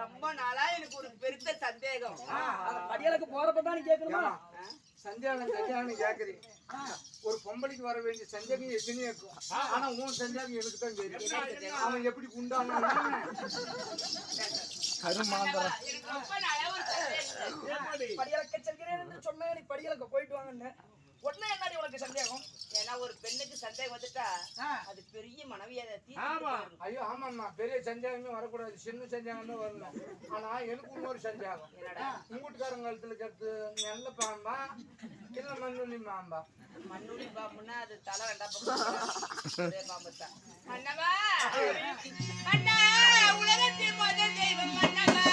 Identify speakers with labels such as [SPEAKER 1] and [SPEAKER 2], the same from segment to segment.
[SPEAKER 1] ரொம்ப நாளா எனக்கு ஒரு பெருத்த சந்தேகம்.
[SPEAKER 2] படியலுக்கு போறப்ப தான் நீ கேட்கணுமா?
[SPEAKER 3] ஏமா சந்தியானம் சந்தியானம் கேக்குறீங்க. ஒரு பொம்பளைக்கு வர வேண்டிய சந்தேகம் எத்தனையோ இருக்கும். ஆனா உன் சந்தேகம் எனக்கு தான் தெரியும். அவன் எப்படி குண்டான? கருமாந்தரம்.
[SPEAKER 1] எனக்கு ரொம்ப நாளா ஒரு சந்தேகம்.
[SPEAKER 2] படியலுக்கு செல்கிறேன் என்று சொன்னேன் நீ படியலுக்கு போயிட்டு வாங்கன்னு. உடனே என்னடி உனக்கு சந்தேகம்?
[SPEAKER 1] ஏன்னா ஒரு பெண்ணுக்கு சந்தேகம் வந்துட்டா. அது பெரிய மனைவியை
[SPEAKER 4] ஆமா.
[SPEAKER 3] ஐயோ ஆமாம்மா. பெரிய சந்தேகமே வரக்கூடாது. சின்ன சந்தேகம் தான் வரணும். ஆனா எனக்கு இன்னொரு சந்தேகம்.
[SPEAKER 1] என்னடா?
[SPEAKER 3] உங்க வீட்டுக்காரங்க கழுத்துல கட்டு நல்ல பாம்பா இல்ல மண்ணுள்ளி மாம்பா
[SPEAKER 1] மண்ணுளி பாம்புன்னா அது தலை ஒரே பாம்பு தான். மன்னவா? அண்ணா உலகத்தில் முதல் தெய்வம் மன்னவா?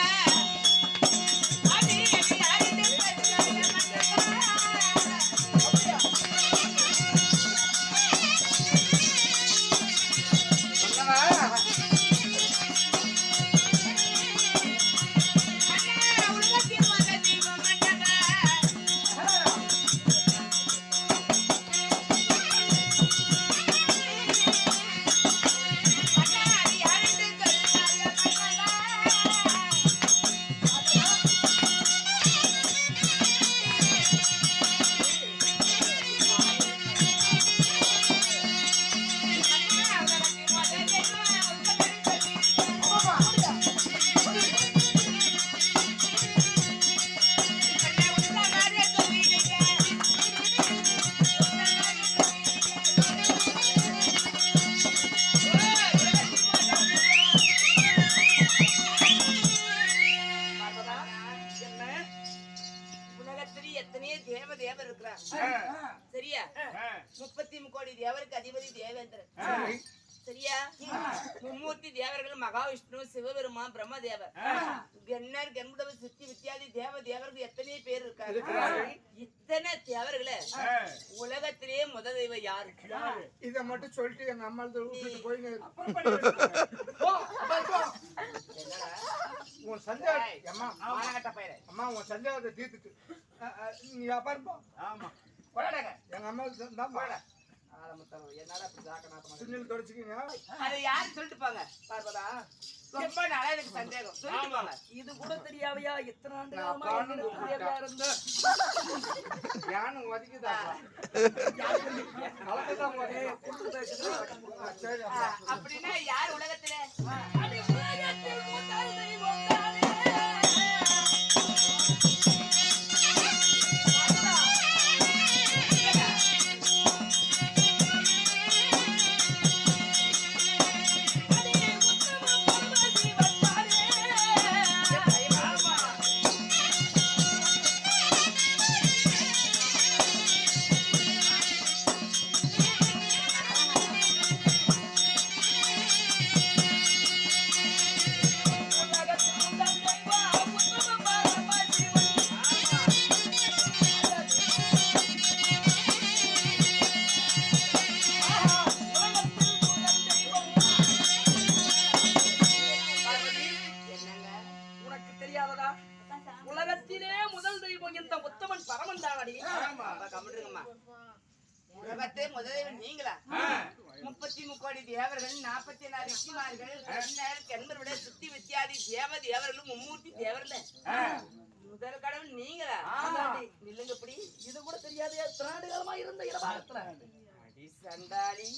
[SPEAKER 1] சரியா. முப்பத்தி முக்கோடி தேவருக்கு அதிபதி தேவேந்திரன்.
[SPEAKER 3] சரி.
[SPEAKER 1] சரியா? மும்மூர்த்தி தேவர்கள் மகாவிஷ்ணு சிவபெருமான் பிரம்மதேவர். கன்னர் கண்முடவு சித்தி வித்தியாதி தேவ தேவர்கள் எத்தனை பேர் இருக்காங்க. இத்தனை தேவர்களை. உலகத்திலேயே முத தெய்வம் யாரு?
[SPEAKER 3] இத மட்டும் சொல்லிட்டு எங்க அம்மா போய் உன் சந்தேகம் அம்மா. அம்மா உன் சந்தேகத்தை தீர்த்துட்டு. நீ அப்பாருப்பா
[SPEAKER 4] ஆமா.
[SPEAKER 1] கொடாடங்க
[SPEAKER 3] எங்க அம்மா தான்
[SPEAKER 1] ஆரம்பத்தம் என்னடா இருக்கு?
[SPEAKER 3] சின்னல் தொடச்சிக்கிங்க.
[SPEAKER 1] அது யாரு சொல்லிட்டு போங்க.
[SPEAKER 2] பார்வதா
[SPEAKER 1] ரொம்ப நாளா எனக்கு சந்தேகம். சொல்லிட்டு. போங்க.
[SPEAKER 2] இது கூட தெரியாவையா? இத்தனை ஆண்டு இருந்த?
[SPEAKER 3] யானை ஒதுக்கிதா.
[SPEAKER 1] அப்படின்னா யார் உலகத்தில்? முக்கோடி தேவர்கள் நாற்பத்தி நாலு ரிஷிமார்கள் கண்ணர் கண்பருடைய சுத்தி வித்தியாதி தேவ தேவர்களும் மும்மூர்த்தி தேவர்ல முதல் கடவுள் நீங்களா நில்லுங்க இப்படி.
[SPEAKER 2] இது கூட தெரியாதே. திராண்டு காலமா இருந்த இடபாகத்துல
[SPEAKER 1] அடி சண்டாளி.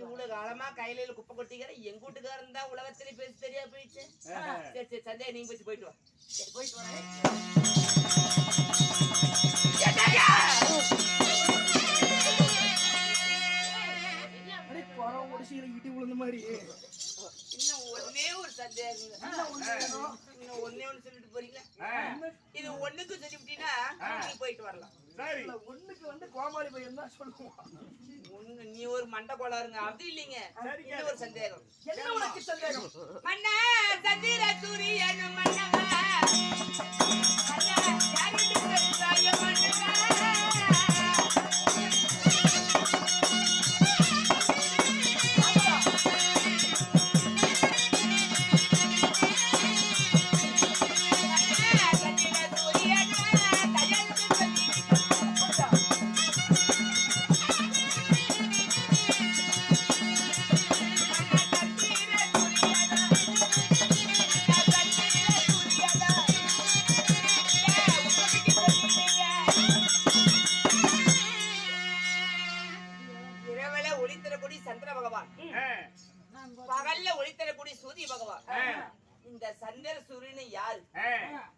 [SPEAKER 1] இவ்வளவு காலமா கையில குப்பை கொட்டிக்கிற எங்க வீட்டுக்காரன் தான் உலகத்திலே பேசி தெரியா போயிடுச்சு? சரி சரி சந்தேகம் நீங்க போய் போயிட்டு வா. சரி போயிட்டு
[SPEAKER 2] முடிச்சு இடி விழுந்த மாதிரி.
[SPEAKER 1] இன்னும் ஒன்னே ஒரு சந்தேகம் இன்னும் ஒன்னே ஒண்ணு சொல்லிட்டு போறீங்களா? இது ஒண்ணுக்கு சொல்லிவிட்டீங்கன்னா நீ போயிட்டு வரலாம்.
[SPEAKER 2] ஒண்ணுக்கு வந்து கோமாளி பையன் தான் சொல்லுவான்.
[SPEAKER 1] ஒண்ணு நீ ஒரு மண்டை கோளாறுங்க அப்படி இல்லைங்க. இது ஒரு சந்தேகம்
[SPEAKER 2] என்ன உனக்கு சந்தேகம்
[SPEAKER 1] மன்னா சந்திர சூரியன் மன்னவா. மன்னா மன்னவா. யாரு?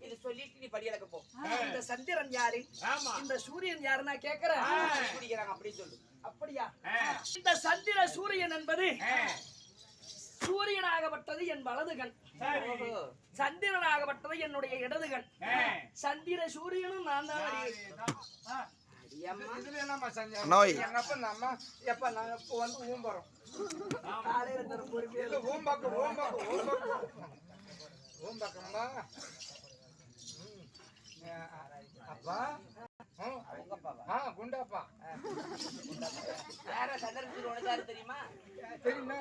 [SPEAKER 1] இது சொல்லிட்டு நீ படி இழக்க போ
[SPEAKER 2] இந்த சந்திரன் யாரு?
[SPEAKER 4] ஆமா.
[SPEAKER 2] இந்த சூரியன் யாரு நான் கேக்குறேன்.
[SPEAKER 1] குடிக்கிறாங்க அப்படி சொல்லு.
[SPEAKER 2] அப்படியா? இந்த சந்திர சூரியன் என்பது சூரியனாகப்பட்டது என் வலது கண் சந்திரனாகப்பட்டது என்னுடைய இடது கண் சந்திர சூரியனும் நான் தான்
[SPEAKER 5] நோய்.
[SPEAKER 3] எங்க அப்பா நம்ம எப்ப இப்ப வந்து ஊம்பறோம்.
[SPEAKER 2] காலையில தரும் பொறுப்பே
[SPEAKER 3] இல்ல. ஊம்பாக்கம் ஊம்பாக்கம் ஊம்பாக்கம் ஊம்பாக்கம்மா ம். அப்பா. ஆ குண்டாப்பா
[SPEAKER 1] தெரியுமா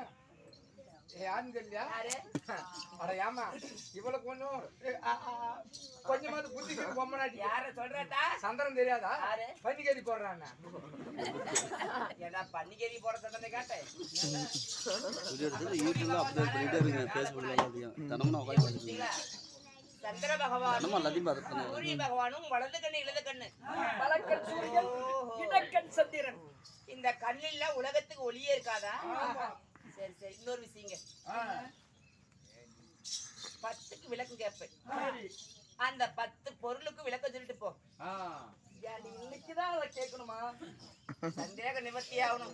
[SPEAKER 1] யாரு?
[SPEAKER 3] அட ஏமா இவ்வளவு கொஞ்சம் கொஞ்சமாவது புத்திக்கு பொம்மனாட்டி.
[SPEAKER 1] யார சொல்றதா?
[SPEAKER 3] சந்திரன் தெரியாதா? பன்னிக்கறி போடுறான்
[SPEAKER 1] ஏன்னா பன்னிக்கறி போட சந்தனை கேட்டேன்
[SPEAKER 5] யூடியூப்ல பண்ணிட்டே இருங்க எல்லாத்தையும் தினமும் உட்காந்து?
[SPEAKER 1] சந்திர
[SPEAKER 5] பார்த்துருக்கேன்
[SPEAKER 1] சூரிய பகவானும் வலது கண்ணு இடது கண்ணு.
[SPEAKER 2] வலக்கண் சூரியன் இடக்கண் சந்திரன்.
[SPEAKER 1] இந்த கண்ணில் உலகத்துக்கு ஒளியே இருக்காதா? சரி சரி. இன்னொரு விஷயங்க பத்துக்கு விளக்கு கேட்பேன் அந்த பத்து பொருளுக்கு விளக்கம் சொல்லிட்டு போ.
[SPEAKER 2] நீ இன்னைக்குதான் அதை கேட்கணுமா?
[SPEAKER 1] சந்தேக நிவர்த்தி ஆகணும்.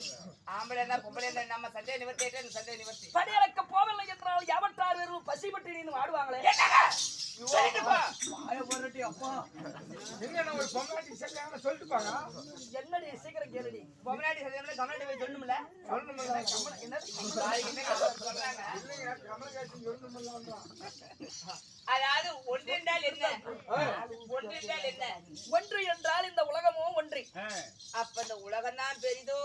[SPEAKER 1] ஆம்பளை இருந்தா பொம்பளை இருந்தா நம்ம சந்தேக நிவர்த்தி ஆயிட்டா சந்தேக நிவர்த்தி?
[SPEAKER 2] படியறக்க போவதில்லை என்றால் எவட்டார் வெறும் பசி பற்றி நின்று ஆடுவாங்களே? என்னடி சீக்கிரம் கேளுடி.
[SPEAKER 1] பொம்மநாட்டி சந்தேகம் கமலாட்டி போய் சொல்லணும்ல?
[SPEAKER 3] சொல்லணுமில்ல
[SPEAKER 2] என்ன
[SPEAKER 1] நாளைக்கு என்ன? அதாவது ஒன்றென்றால் என்ன?
[SPEAKER 2] ஒன்று என்றால் இந்த உலகமோ ஒன்று.
[SPEAKER 1] அப்ப இந்த உலகம் தான் பெரிதோ?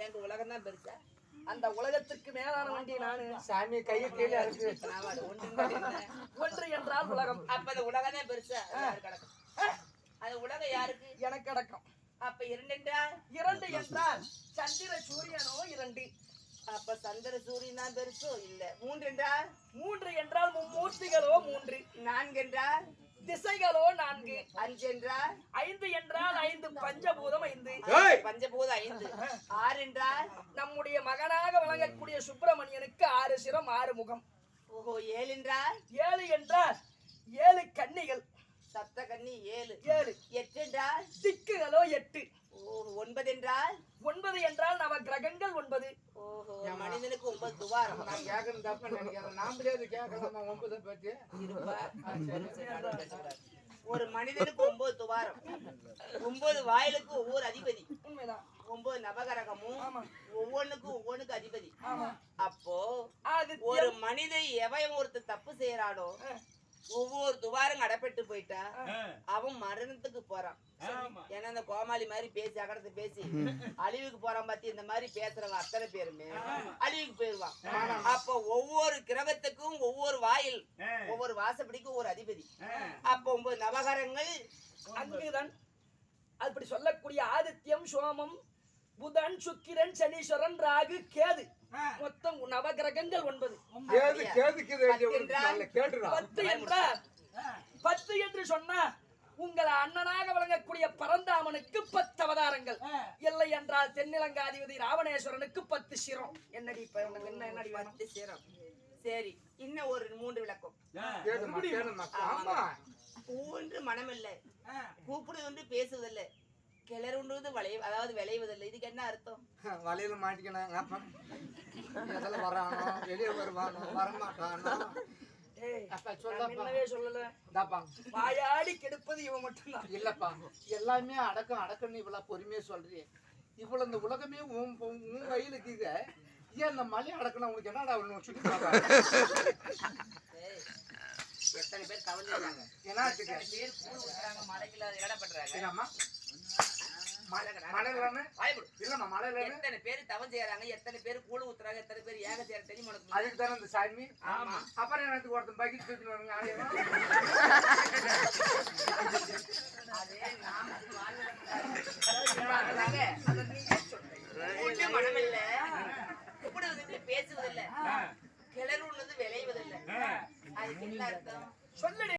[SPEAKER 1] எனக்கு உலகம் தான் பெருசா?
[SPEAKER 2] அந்த உலகத்துக்கு மேலான வண்டி நானு.
[SPEAKER 3] சாமி கையை கீழே
[SPEAKER 2] ஒன்று என்றால் உலகம்.
[SPEAKER 1] அப்ப அந்த உலகம் தான் பெருசா அது உலகம் யாருக்கு?
[SPEAKER 2] எனக்கு அடக்கம்.
[SPEAKER 1] அப்ப இரண்டென்றால்
[SPEAKER 2] இரண்டு என்றால் சந்திர சூரியனோ இரண்டு.
[SPEAKER 1] அப்ப சந்திர சூரியன் தான் பெருசோ? இல்ல. மூன்று என்றால்
[SPEAKER 2] மூன்று என்றால் மும்மூர்த்திகளோ மூன்று.
[SPEAKER 1] நான்கு என்றால்
[SPEAKER 2] திசைகளோ நான்கு.
[SPEAKER 1] அஞ்சு என்றால்
[SPEAKER 2] ஐந்து என்றால் ஐந்து. பஞ்சபூதம் ஐந்து.
[SPEAKER 3] ஏய்!
[SPEAKER 1] பஞ்சபூத ஐந்து. ஆறு என்றால்
[SPEAKER 2] நம்முடைய மகனாக வழங்கக்கூடிய சுப்பிரமணியனுக்கு ஆறு சிரம் ஆறு முகம்.
[SPEAKER 1] ஓஹோ ஏழு என்றால்
[SPEAKER 2] ஏழு என்றால் ஏழு கன்னிகள்.
[SPEAKER 1] சப்த கன்னி ஏழு.
[SPEAKER 2] ஏழு.
[SPEAKER 1] எட்டு என்றால்
[SPEAKER 2] திக்குகளோ எட்டு.
[SPEAKER 1] ஒன்பது என்றால்
[SPEAKER 2] ஒன்பது என்றால் நவ கிரகங்கள் ஒன்பது.
[SPEAKER 1] ஓஹோ. மனிதனுக்கு ஒன்பது துவாரம்.
[SPEAKER 3] நான் கேட்கணும் தப்பு நினைக்கிறேன். நாமளே அது கேட்கலாமா ஒன்பதை பத்தி?
[SPEAKER 1] ஒரு மனிதனுக்கு ஒன்பது துவாரம். ஒன்பது வாயிலுக்கு ஒவ்வொரு அதிபதி.
[SPEAKER 2] உண்மைதான்.
[SPEAKER 1] ஒன்பது நவகரகமும். ஒவ்வொன்றுக்கும் ஒவ்வொன்றுக்கு அதிபதி. அப்போ
[SPEAKER 2] அது
[SPEAKER 1] ஒரு மனிதன் எவன் ஒருத்தர் தப்பு செய்யறானோ ஒவ்வொரு துவாரம் அடப்பட்டு போயிட்டா அவன் மரணத்துக்கு போறான். ஏன்னா அந்த கோமாளி மாதிரி பேசி அகடத்தை பேசி அழிவுக்கு போறான் பாத்தி இந்த மாதிரி பேசுறவங்க அத்தனை பேருமே. அழிவுக்கு போயிருவான் அப்ப ஒவ்வொரு கிரகத்துக்கும் ஒவ்வொரு வாயில் ஒவ்வொரு வாசப்படிக்கும் ஒரு அதிபதி. அப்ப ஒன்பது நவகரங்கள்
[SPEAKER 2] அங்குதான் அப்படி சொல்லக்கூடிய ஆதித்யம் சோமம் புதன் சுக்கிரன் சனீஸ்வரன் ராகு கேது. மொத்தம் நவகிரகங்கள் ஒன்பது. பத்து என்றால் பத்து என்று சொன்னா உங்கள் அண்ணனாக வழங்கக்கூடிய பரந்தாமனுக்கு பத்து அவதாரங்கள். இல்லை என்றால் தென்னிலங்காதிபதி ராவணேஸ்வரனுக்கு பத்து சிரம். என்னடி இப்ப என்ன என்னடி
[SPEAKER 1] பத்து சேரம். சரி இன்னும் ஒரு மூன்று விளக்கம். பூன்று மனமில்லை. கூப்பிடுவது ஒன்று பேசுவதில்லை. கிளறுன்றது வளைய அதாவது விளைவதில்லை. இதுக்கு என்ன அர்த்தம்?
[SPEAKER 3] வலையில மாட்டிக்கணும் அப்ப வரானோ? வெளியே வருவானோ? வரமாட்டானோ?
[SPEAKER 2] வாயாடி கெடுப்பது இவன் மட்டும்தான்.
[SPEAKER 3] இல்லப்பா. எல்லாமே அடக்கம் அடக்கம்னு இவ்வளவு பொறுமையா சொல்றியே. இவ்வளவு இந்த உலகமே உன் உன் கையிலுக்கு இத. ஏன் இந்த மலை அடக்கணும் உனக்கு என்னடா ஒண்ணு சுட்டி
[SPEAKER 1] எத்தனை பேர்
[SPEAKER 3] என்னத்துக்கு
[SPEAKER 1] எத்தனை பேர் கூழ் மலைக்குள்ள இடப்படுறாங்க எத்தனை பேர் தவம் செய்யறாங்க எத்தனை பேர் கூழ் ஊத்துறாங்க எத்தனை பேர் ஏக செய்யற தெரியும் உனக்கு
[SPEAKER 3] அதுக்கு தானே இந்த சாமி.
[SPEAKER 1] ஆமா.
[SPEAKER 3] அப்புறம் எனக்கு ஒருத்தன் பக்கெட் தூக்கிட்டு ஆலயம்
[SPEAKER 1] அதே நாம வாழ்வதற்காக கூட்டு மனமில்லை. கூப்பிடுவதில்லை பேசுவதில்லை. கிளறுன்றது விளைவதில்லை அதுக்கு என்ன அர்த்தம்?
[SPEAKER 2] சொல்லுடி.